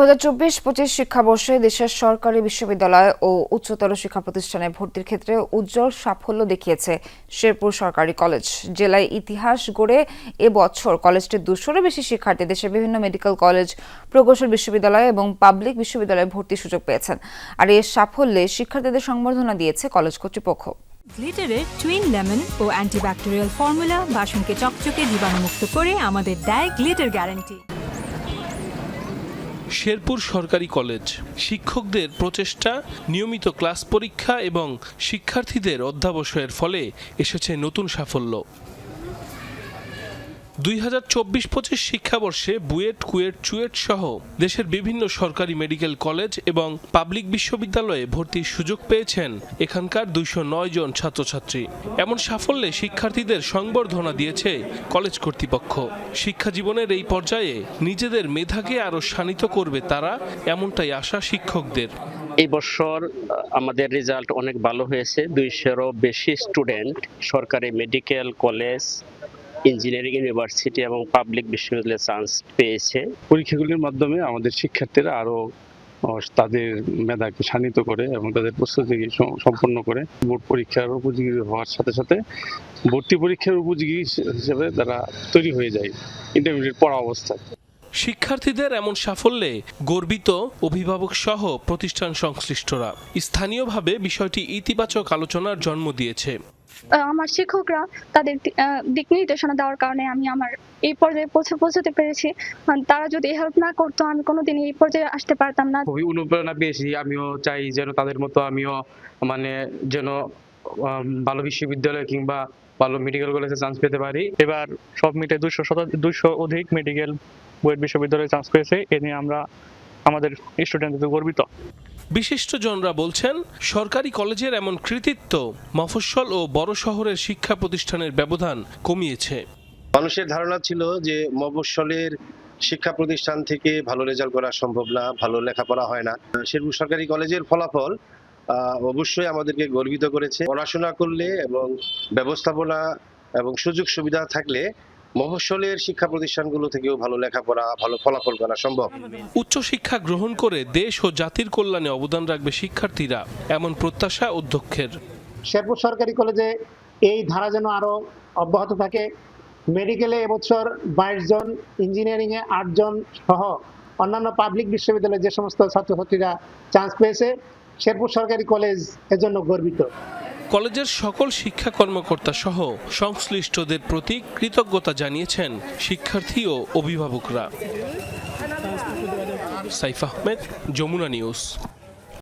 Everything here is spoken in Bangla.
হাজার চব্বিশ পঁচিশ শিক্ষাবর্ষে দেশের সরকারি বিশ্ববিদ্যালয় ও উচ্চতর শিক্ষা প্রতিষ্ঠানে ভর্তির ক্ষেত্রে উজ্জ্বল সাফল্য দেখিয়েছে শেরপুর সরকারি কলেজ। জেলায় ইতিহাস গড়ে এবছর কলেজটির দুশোরও বেশি শিক্ষার্থী দেশের বিভিন্ন মেডিকেল কলেজ, প্রকৌশল বিশ্ববিদ্যালয় এবং পাবলিক বিশ্ববিদ্যালয়ে ভর্তির সুযোগ পেয়েছেন। আর এর সাফল্যে শিক্ষার্থীদের সংবর্ধনা দিয়েছে কলেজ কর্তৃপক্ষ। গ্লিটারের টুইন লেমন ও অ্যান্টিব্যাকটেরিয়াল ফর্মুলা বাসনকে চকচকে জীবাণুমুক্ত করে আমাদের দেয় গ্লিটার গ্যারান্টি। শেরপুর সরকারি কলেজ। শিক্ষকদের প্রচেষ্টা, নিয়মিত ক্লাস পরীক্ষা এবং শিক্ষার্থীদের অধ্যাবসায়ের ফলে এসেছে নতুন সাফল্য। দুই হাজার চব্বিশ পঁচিশ শিক্ষাবর্ষে বুয়েট, কুয়েট, চুয়েট সহ দেশের বিভিন্ন সরকারি মেডিকেল কলেজ এবং পাবলিক বিশ্ববিদ্যালয়ে ভর্তির সুযোগ পেয়েছেন এখানকার দুইশো নয় জন ছাত্রছাত্রী। এমন সাফল্যে শিক্ষার্থীদের সংবর্ধনা দিয়েছে কলেজ কর্তৃপক্ষ। শিক্ষা জীবনের এই পর্যায়ে নিজেদের মেধাকে আরও শানিত করবে তারা এমনটাই আশা শিক্ষকদের। এই বছর আমাদের রেজাল্ট অনেক ভালো হয়েছে। দুইশোরও বেশি স্টুডেন্ট সরকারি মেডিকেল কলেজ ইঞ্জিনিয়ারিং ইউনিভার্সিটি এবং পাবলিক বিশ্ববিদ্যালয়ে চান্স পেয়েছে। পরীক্ষাগুলির মাধ্যমে আমাদের শিক্ষার্থীরা আরও তাদের মেধাকে শানিত করে এবং তাদের প্রস্তুতি সম্পন্ন করে। বোর্ড পরীক্ষার উপযোগী হওয়ার সাথে সাথে ভর্তি পরীক্ষার উপযোগী হিসেবে তারা তৈরি হয়ে যায় ইন্টারমিডিয়েট পড়া অবস্থায়। শিক্ষার্থীদের এমন সাফল্যে গর্বিত অভিভাবক সহ প্রতিষ্ঠান সংশ্লিষ্টরা। স্থানীয়ভাবে বিষয়টি ইতিবাচক আলোচনার জন্ম দিয়েছে। আমার শিক্ষকরা তাদের দিক নির্দেশনা দেওয়ার কারণে আমি আমার এই পর্যায়ে পৌঁছে, পৌঁছতে পেরেছি। তারা যদি হেল্প না করতো, আমি কোনোদিন এই পর্যায়ে আসতে পারতাম না। খুবই অনুপ্রেরণা পেয়েছি। আমিও চাই যেন তাদের মতো আমিও মানে যেন ভালো বিশ্ববিদ্যালয় কিংবা ভালো মেডিকেল কলেজে চান্স পেতে পারি। এবার সব মিটে দুশো দুশো অধিক মেডিকেল বুয়েট বিশ্ববিদ্যালয়ে চান্স পেয়েছে। এ নিয়ে আমরা আমাদের স্টুডেন্টদের গর্বিত। বিশিষ্টজনরা বলছেন, সরকারি কলেজের এমন কৃতিত্ব মফস্বল ও বড় শহরের শিক্ষা প্রতিষ্ঠানের ব্যবধান কমিয়েছে। মানুষের ধারণা ছিল যে মফস্বলের শিক্ষা প্রতিষ্ঠান থেকে ভালো রেজাল্ট করা সম্ভব না, ভালো লেখাপড়া হয় না। শেরপুর সরকারি কলেজের ফলাফল অবশ্যই আমাদেরকে গর্বিত করেছে। পড়াশোনা করলে এবং ব্যবস্থাপনা এবং সুযোগ সুবিধা থাকলে মফস্বলের শিক্ষা প্রতিষ্ঠানগুলো থেকেও ভালো লেখাপড়া ভালো ফলাফল করা সম্ভব। উচ্চশিক্ষা গ্রহণ করে দেশ ও জাতির কল্যাণে অবদান রাখবে শিক্ষার্থীরা এমন প্রত্যাশা অধ্যক্ষের। শেরপুর সরকারি কলেজে এই ধারা যেন আরও অব্যাহত থাকে মেডিকেলে এবছর বাইশ জন ইঞ্জিনিয়ারিংয়ে আটজন সহ অন্যান্য পাবলিক বিশ্ববিদ্যালয়ে যে সমস্ত ছাত্রছাত্রীরা চান্স পেয়েছে শেরপুর সরকারি কলেজ এজন্য গর্বিত। কলেজের সকল শিক্ষা কর্মকর্তা সহ সংশ্লিষ্টদের প্রতি কৃতজ্ঞতা জানিয়েছেন শিক্ষার্থী ও অভিভাবকরা। সাইফ আহমেদ, যমুনা নিউজ।